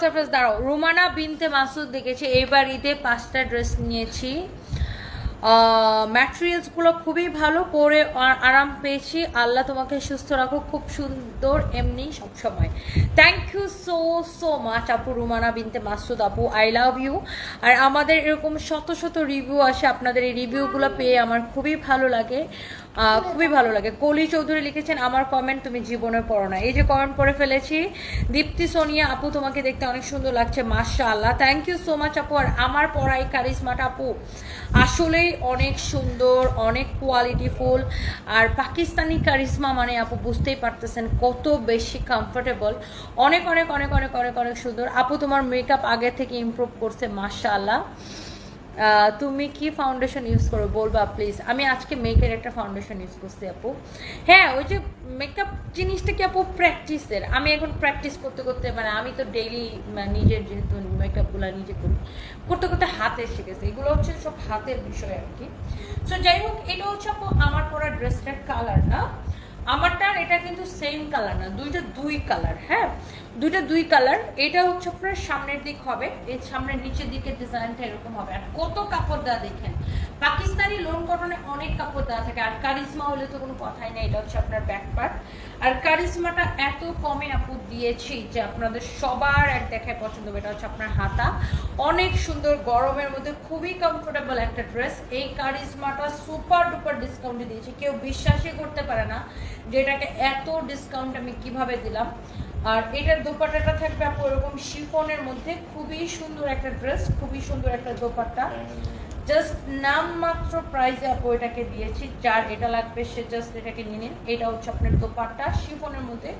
Surprise দাঁড়াও রুমানা বিনতে মাসুদ দেখেছি এবার ঈদে পাঁচটা ড্রেস নিয়েছি। ম্যাটেরিয়ালসগুলো খুবই ভালো পরে আরাম পেয়েছি। আল্লাহ তোমাকে সুস্থ রাখো খুব সুন্দর এমনি সবসময় thank you so so much আপু, রুমানা বিনতে মাসুদ আপু আই লাভ ইউ আর আমাদের এরকম শত শত রিভিউ আসে, আপনাদের এই রিভিউগুলো পেয়ে আমার খুবই ভালো লাগে। খুবই ভালো লাগে। কলি চৌধুরী লিখেছেন, আমার কমেন্ট তুমি জীবনে পড়ো না। এই যে কমেন্ট পড়ে ফেলেছি। দীপ্তি সোনিয়া, আপু, তোমাকে দেখতে অনেক সুন্দর লাগছে মাশা আল্লাহ থ্যাংক ইউ সো মাচ আপু। আর আমার পড়াই কারিজমাটা আপু। আসলেই অনেক সুন্দর, অনেক কোয়ালিটিফুল আর পাকিস্তানি কারিশমা মানে আপু বুঝতেই পারতেছেন কত বেশি কমফোর্টেবল অনেক অনেক অনেক অনেক অনেক অনেক সুন্দর। আপু তোমার মেকআপ আগে থেকে ইম্প্রুভ করছে মাশা আল্লাহ তুমি কি ফাউন্ডেশন ইউজ করো? বলবা প্লিজ আমি আজকে মেকের একটা ফাউন্ডেশন ইউজ করছি, আপু। হ্যাঁ ওই যে মেকআপ জিনিসটা কি, আপু প্র্যাকটিসের আমি এখন প্র্যাকটিস করতে করতে মানে আমি তো ডেইলি নিজের যেহেতু মেকআপগুলো নিজে করি, করতে করতে হাতে শিখেছি। এগুলো হচ্ছে সব হাতের বিষয় আর কি। সো যাই হোক, এটা হচ্ছে, আপু, আমার পরা ড্রেসটার কালার না আমারটা আর এটা কিন্তু সেম কালার না, দুইটা দুই কালার হ্যাঁ? দুইটা দুই কালার। এটা হচ্ছে আপনার সামনের দিক হবে। এই সামনের নিচের দিকের ডিজাইনটা এরকম হবে। আর কত কাপড় দেওয়া দেখেন? পাকিস্তানি লোন কটনে অনেক কাপড় দেওয়া থাকে। আর কারিজমা হলে তো কোনো কথাই নেই। এটা হচ্ছে আপনার ব্যাক পার্ট আর কারিজমাটা এত কমে আপু দিয়েছি যে আপনাদের সবার এক দেখায় পছন্দ হবে। এটা হচ্ছে আপনার হাতা। অনেক সুন্দর গরমের মধ্যে খুবই কমফোর্টেবল একটা ড্রেস এই কারিজমাটা সুপার ডুপার ডিসকাউন্টে দিয়েছি। কেউ বিশ্বাসই করতে পারে না যে এটাকে এত ডিসকাউন্ট আমি কীভাবে দিলাম। আর এটার দোপাট্টাটা থাকবে আপু এরকম শিফনের মধ্যে। খুবই সুন্দর একটা ড্রেস খুবই সুন্দর একটা দোপাট্টা। জাস্ট নামমাত্র প্রাইসে আপু এটাকে দিয়েছি, যার এটা লাগবে সে জাস্ট এটাকে নিয়ে নিন। এটা হচ্ছে আপনার দোপাট্টা শিফনের মধ্যে।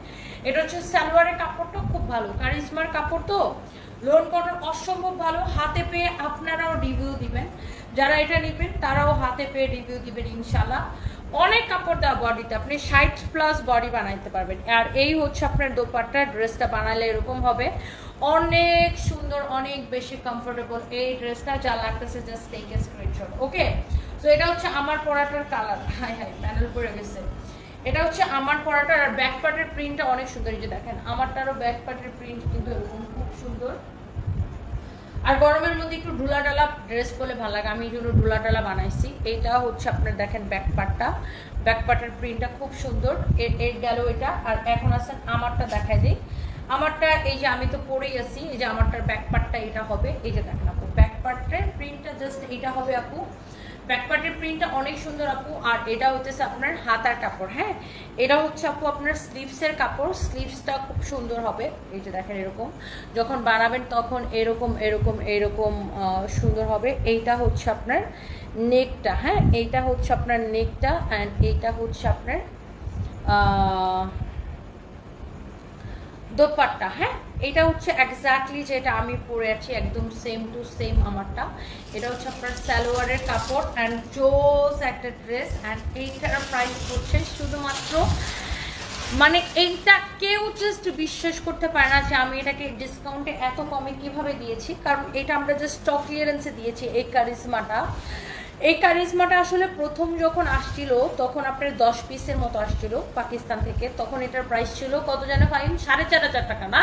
এটা হচ্ছে সালোয়ারের কাপড়টা খুব ভালো। কারিজমার কাপড় তো? লোন কটন অসম্ভব ভালো। হাতে পেয়ে আপনারাও রিভিউ দিবেন। যারা এটা নেবেন, তারাও হাতে পেয়ে রিভিউ দিবেন ইনশাল্লাহ অনেক কাপড় দেওয়া বডিতে আপনি ষাট প্লাস বডি বানাইতে পারবেন। আর এই হচ্ছে আপনার দোপাট্টা ড্রেসটা বানালে এরকম হবে। অনেক সুন্দর, অনেক বেশি কমফোর্টেবল এই ড্রেসটা যা লাগতেছে just take a screenshot okay তো এটা হচ্ছে আমার পরাটার কালার হাই হাই প্যানেল পরে গেছে। এটা হচ্ছে আমার পরাটার, আর ব্যাক পার্টের প্রিন্টটা অনেক সুন্দর। এই যে দেখেন, আমারটারও ব্যাক পার্টের প্রিন্ট কিন্তু এরকম, খুব সুন্দর। আর গরমের মধ্যে একটু ঢুলা ডালা ড্রেস করলে ভালো লাগে। আমি এই জন্য ঢুলা ডালা বানাইছি। এইটা হচ্ছে আপনার দেখেন ব্যাক পার্টটা ব্যাক পার্টের প্রিন্টটা খুব সুন্দর। এর এর গেল এটা। আর এখন আসেন আমারটা দেখাই দিই। আমারটা এই যে আমি তো পরেই আছি, এই যে আমারটার ব্যাক পার্টটা এটা হবে। এই যে দেখেন আপু ব্যাক পার্টের প্রিন্টটা জাস্ট এটা হবে আপু। ব্যাক পার্টের প্রিন্টটা অনেক সুন্দর আপু, আর এটা হচ্ছে আপনার হাতার কাপড় হ্যাঁ? এটা হচ্ছে আপু আপনার স্লিভসের কাপড়, স্লিভসটা খুব সুন্দর হবে। এই যে দেখেন এরকম, যখন বানাবেন তখন এরকম এরকম এরকম সুন্দর হবে। এইটা হচ্ছে আপনার নেকটা হ্যাঁ? এইটা হচ্ছে আপনার নেকটা অ্যান্ড এইটা হচ্ছে আপনার দোপাট্টা হ্যাঁ? এটা হচ্ছে এক্স্যাক্টলি যেটা আমি পরে আছি, একদম সেম টু সেম আমারটা। এটা হচ্ছে আপনার সালোয়ারের কাপড় অ্যান্ড জোস একটা ড্রেস অ্যান্ড এইটার প্রাইস হচ্ছে শুধুমাত্র মানে এইটা কেউ জাস্ট বিশ্বাস করতে পারে না যে আমি এটাকে ডিসকাউন্টে এত কমে কীভাবে দিয়েছি। কারণ এটা আমরা জাস্ট স্টক ক্লিয়ারেন্সে দিয়েছি এই কারিজমাটা। এই কারিজমাটা আসলে প্রথম যখন আসছিল, তখন আপনার দশ পিসের মতো আসছিল পাকিস্তান থেকে। তখন এটার প্রাইস ছিল কত যেন ফাইন সাড়ে চার হাজার টাকা না?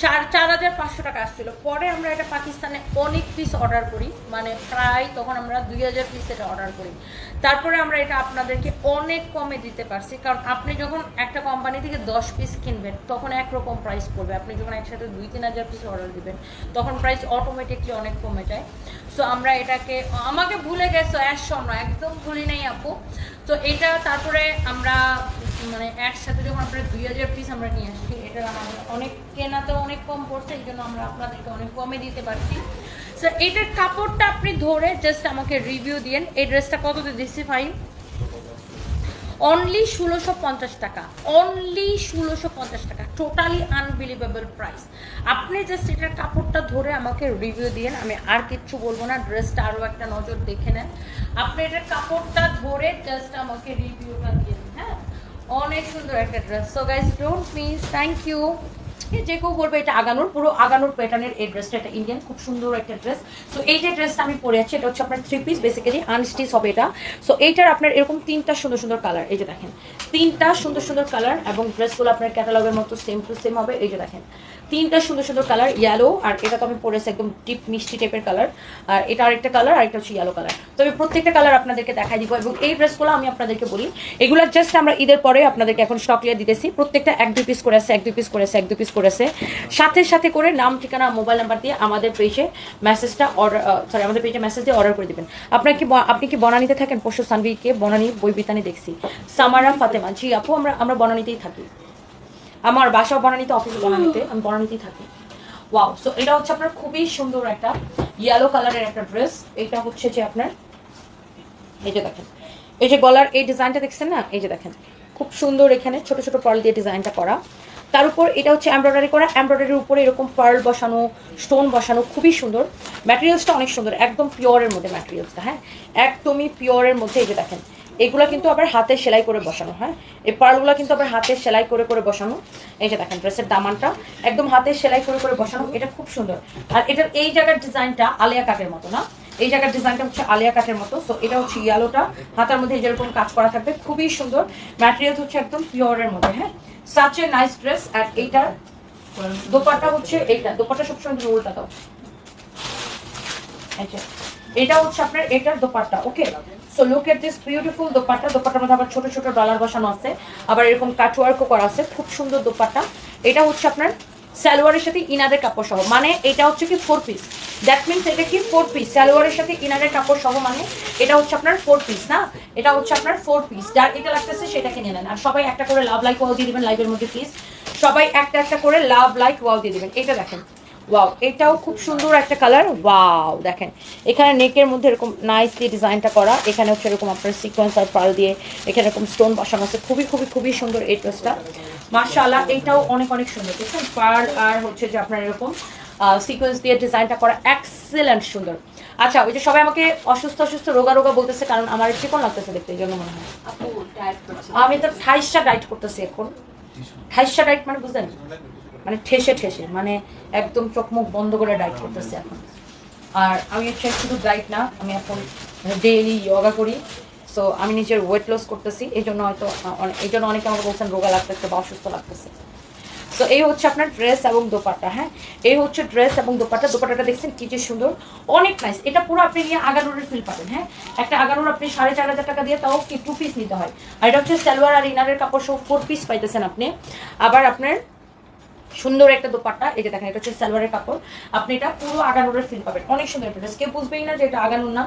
চার হাজার পাঁচশো টাকা আসছিল। পরে আমরা এটা পাকিস্তানে অনেক পিস অর্ডার করি। মানে প্রায় তখন আমরা দুই হাজার পিস এটা অর্ডার করি। তারপরে আমরা এটা আপনাদেরকে অনেক কমে দিতে পারছি। কারণ আপনি যখন একটা কোম্পানি থেকে দশ পিস কিনবেন, তখন একরকম প্রাইস পড়বে। আপনি যখন একসাথে দুই, তিন হাজার পিস অর্ডার দিবেন, তখন প্রাইস অটোমেটিকলি অনেক কমে যায়। সো আমরা এটাকে, আমাকে ভুলে গেছো স্বর্ণ একদম ভুলি নাই আপু। তো এটা তারপরে আমরা মানে একসাথে যখন আমরা দুই হাজার পিস আমরা নিয়ে আসছি এটা আমাদের অনেক কেনাতে অনেক কম পড়ছে, এই জন্য আমরা আপনাদেরকে অনেক কমে দিতে পারছি। স্যার এটার কাপড়টা আপনি ধরে জাস্ট আমাকে রিভিউ দিয়েন, এই ড্রেসটা কত দিচ্ছি ফাইন অনলি ষোলোশো পঞ্চাশ টাকা অনলি ষোলোশো পঞ্চাশ টাকা টোটালি আনবিলিভেবল প্রাইস আপনি জাস্ট এটার কাপড়টা ধরে আমাকে রিভিউ দিয়েন, আমি আর কিচ্ছু বলব না ড্রেসটা আরও একটা নজর দেখে নেন। আপনি এটার কাপড়টা ধরে জাস্ট আমাকে রিভিউটা দিয়ে অনেক সুন্দর একটা dress so guys don't miss thank you যে কেউ বলবে এটা আগানোর, পুরো আগানোর প্যাটার্নের এই ড্রেসটা এটা ইন্ডিয়ান খুব সুন্দর একটা ড্রেস সো এই যে ড্রেসটা আমি পরে আছি, এটা হচ্ছে আপনার থ্রি পিস বেসিক্যালি আনস্টিচ হবে এটা। সো এইটার আপনার এরকম তিনটা সুন্দর সুন্দর কালার এই যে দেখেন, তিনটা সুন্দর সুন্দর কালার এবং ড্রেসগুলো আপনার ক্যাটালগের মতো সেম টু সেম হবে। এই যে দেখেন তিনটা সুন্দর সুন্দর কালার ইয়েলো আর এটা তো আমি পরেছি একদম ডিপ মিষ্টি টাইপের কালার। আর এটা আরেকটা কালার আর একটা হচ্ছে ইয়েলো কালার। তো আমি প্রত্যেকটা কালার আপনাদেরকে দেখাই দিব এবং এই ড্রেসগুলো আমি আপনাদেরকে বলি। এগুলো জাস্ট আমরা ঈদের পরে আপনাদেরকে এখন স্টক লিয়ে দিতেছি। প্রত্যেকটা এক দুই পিস করে আছে, এক দুই পিস করেছে এক দুই পিস করেছে সাথে সাথে করে নাম, ঠিকানা মোবাইল নাম্বার দিয়ে আমাদের পেজে মেসেজটা অর্ডার সরি আমাদের পেজে মেসেজ দিয়ে অর্ডার করে দেবেন। আপনার কি আপনি কি বনানীতে থাকেন? পরশু সানভিকে বনানী, বই বিতানি দেখছি। সামারা, ফাতেমা, জি আপু, আমরা আমরা বনানীতেই থাকি। আমার বাসা বনানীতে অফিস বনানীতে আমি বনানীতেই থাকি। ওয়াও সো এটা হচ্ছে আপনার খুবই সুন্দর একটা ইয়েলো কালারের একটা ড্রেস এটা হচ্ছে যে আপনার এই যে দেখেন। এই যে গলার এই ডিজাইনটা দেখছেন না? এই যে দেখেন। খুব সুন্দর এখানে ছোট ছোট পার্ল দিয়ে ডিজাইনটা করা। তার উপর এটা হচ্ছে এমব্রয়ডারি করা। এমব্রয়ডারির উপরে এরকম পার্ল বসানো স্টোন বসানো খুবই সুন্দর। ম্যাটেরিয়ালসটা অনেক সুন্দর একদম পিওরের মধ্যে ম্যাটেরিয়ালসটা হ্যাঁ? একদমই পিওরের মধ্যে এই যে দেখেন। এগুলো কিন্তু আবার হাতে সেলাই করে বসানো হ্যাঁ? এই পার্লগুলো কিন্তু আবার হাতে সেলাই করে করে বসানো। এই যে দেখেন ড্রেসের দামানটা, একদম হাতে সেলাই করে করে বসানো, এটা খুব সুন্দর। আর এটার এই জায়গার ডিজাইনটা আলিয়া কাটের মতো, না? এই জায়গার ডিজাইনটা হচ্ছে আলিয়া কাটের মতো, তো এটা হচ্ছে ইয়ালোটা। হাতার মধ্যে যেরকম কাজ করা থাকবে, খুবই সুন্দর। ম্যাটেরিয়াল হচ্ছে একদম পিওরের মধ্যে হ্যাঁ? সাচ এ নাইস ড্রেস আর এইটার দোপাট্টা হচ্ছে এইটা। দোপাটা সবসময় উল্টা দাও। এটা হচ্ছে আপনার এটার dupatta okay so look at this beautiful dupatta দোপাট্টার মধ্যে আবার ছোট ছোট ডলার বসানো আছে। আবার এরকম কাটওয়ার্কও করা আছে। খুব সুন্দর দোপাট্টা এটা হচ্ছে আপনার সালোয়ারের সাথে ইনারের কাপড় সহ। মানে এটা হচ্ছে কি ফোর পিস দ্যাট মিনস এটা কি ফোর পিস সালোয়ারের সাথে ইনারের কাপড় সহ মানে এটা হচ্ছে আপনার ফোর পিস না? এটা হচ্ছে আপনার ফোর পিস যার এটা লাগতেছে সেটা কিনে নেন। আর সবাই একটা করে লাভ লাইক ওয়াও দিয়ে দিবেন লাইভের মধ্যে প্লিজ সবাই একটা একটা করে লাভ লাইক ওয়াও দিয়ে দিবেন। এটা দেখেন। ওয়াও এটাও খুব সুন্দর একটা কালার ওয়াও দেখেন এখানে নেকের মধ্যে এরকম নাইসলি ডিজাইনটা করা। এখানে হচ্ছে এরকম আপনার সিকোয়েন্স আর পাল দিয়ে এখানে এরকম স্টোন বসানো আছে। খুবই খুবই খুবই সুন্দর এই ড্রেসটা মাশাআল্লাহ এটাও অনেক অনেক সুন্দর। দেখছেন পার্ল আর হচ্ছে যে আপনার এরকম সিকোয়েন্স দিয়ে ডিজাইনটা করা এক্সেলেন্ট সুন্দর। আচ্ছা ওই যে সবাই আমাকে অসুস্থ অসুস্থ রোগা রোগা বলতেছে কারণ আমার চিকন লাগতেছে দেখতে এই জন্য মনে হয়। আমি তো ঠাইসটা ডাইট করতেছি এখন। ঠাইসটা ডাইট মানে বুঝলেন? মানে ঠেসে ঠেসে মানে একদম চোখ মুখ বন্ধ করে ডাইট করতেছি এখন। আর আমি হচ্ছে শুধু ডাইট না, আমি এখন ডেইলি যোগা করি। সো আমি নিজের ওয়েট লস করতেছি, এই জন্য হয়তো এই জন্য অনেকে আমাকে বলছেন রোগা লাগতেছে বা অসুস্থ লাগতেছে। সো এই হচ্ছে আপনার ড্রেস এবং দোপাট্টা হ্যাঁ? এই হচ্ছে ড্রেস এবং দোপাট্টা, দোপাট্টাটা দেখছেন কি যে সুন্দর, অনেক নাইস এটা পুরো আপনি নিয়ে আগানোরের ফিল পাবেন হ্যাঁ? একটা আগানোর আপনি সাড়ে চার হাজার টাকা দিয়ে তাও কি টু পিস নিতে হয়। আর এটা হচ্ছে সালোয়ার আর ইনারের কাপড় সহ ফোর পিস পাইতেছেন আপনি। আবার আপনার সুন্দর একটা দোপাট্টা। এই যে দেখেন, এটা হচ্ছে সালোয়ারের কাপড়। আপনি এটা পুরো আগানোরের ফিল পাবেন। অনেক সুন্দর একটা ড্রেস কেউ বুঝবেই না যে এটা আগানোর না।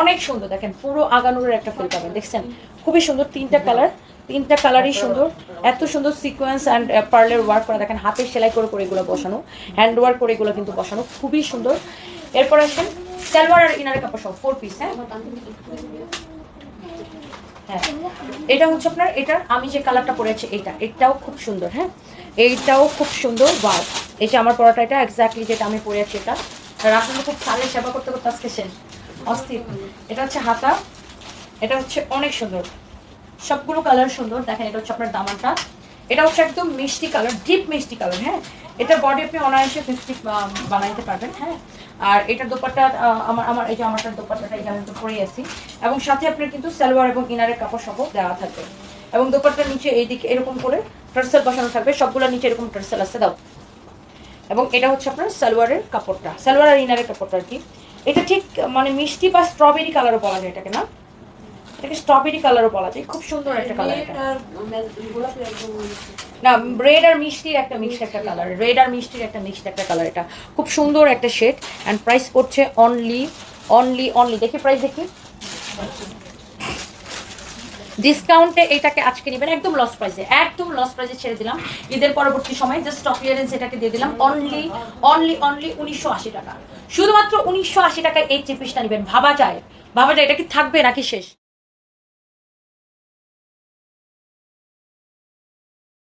অনেক সুন্দর। দেখেন, পুরো আগানোরের একটা ফিল পাবেন। দেখছেন? খুবই সুন্দর তিনটা কালার তিনটা কালারই সুন্দর। এত সুন্দর সিকোয়েন্স অ্যান্ড পার্লের ওয়ার্ক করা। দেখেন হাতে সেলাই করে করে এগুলো বসানো। হ্যান্ড ওয়ার্ক করে এগুলো কিন্তু বসানো। খুবই সুন্দর। এরপর আসেন, সালোয়ার আর ইনারের কাপড় সব ফোর পিস হ্যাঁ? হ্যাঁ। এটা হচ্ছে আপনার, এটার আমি যে কালারটা পরেছি, এটা। এটাও খুব সুন্দর হ্যাঁ? এইটাও খুব সুন্দর ওয়াও এই যে আমার পরাটা এটা এক্স্যাক্টলি যেটা আমি পরে আছি এটা। রাখলে খুব সালের সেবা করতে করতে আজকে শেষ। অস্থির। এটা হচ্ছে হাতা। এটা হচ্ছে অনেক সুন্দর। সবগুলো কালার সুন্দর। দেখেন, এটা হচ্ছে আপনার দামানটা। এটা হচ্ছে একদম মিষ্টি কালার ডিপ মিষ্টি কালার হ্যাঁ? এটা বডি আপনি অনায়াসে ফিফটি বানাইতে পারবেন হ্যাঁ? আর এটার দোপাট্টা আমার আমার, এই যে আমারটার দোপাট্টাটা, এখানে তো পরেই আছি। এবং সাথে আপনার কিন্তু সালোয়ার এবং ইনারের কাপড় সহ দেওয়া থাকবে। এবং দোপাট্টার নিচে এইদিকে এরকম করে টার্সেল বসানো থাকবে, সবগুলো নিচে এরকম টার্সেল আছে, দাও। এবং এটা হচ্ছে আপনার সালোয়ারের কাপড়টা, সালোয়ার আর ইনারের কাপড়টা আর কি। এটা ঠিক মানে মিষ্টি বা স্ট্রবেরি কালারও বলা যায় এটাকে, না? এটাকে স্ট্রবেরি কালারও বলা যায়, খুব সুন্দর একটা কালার এটা। না রেড আর মিষ্টির একটা মিক্সড একটা কালার রেড আর মিষ্টির একটা মিক্সড একটা কালার এটা। খুব সুন্দর একটা শেড অ্যান্ড প্রাইস পড়ছে অনলি অনলি অনলি দেখি প্রাইস দেখি। ডিসকাউন্টে এটাকে আজকে নেবেন, একদম লস প্রাইসে একদম লস প্রাইসে ছেড়ে দিলাম। ঈদের পরবর্তী সময় জাস্ট স্টক ক্লিয়ারেন্স এটাকে দিয়ে দিলাম অনলি অনলি অনলি উনিশশো আশি টাকা। শুধুমাত্র উনিশশো আশি টাকায় এই চেপিসটা নেবেন, ভাবা যায়। ভাবা যায়, এটা কি থাকবে নাকি শেষ?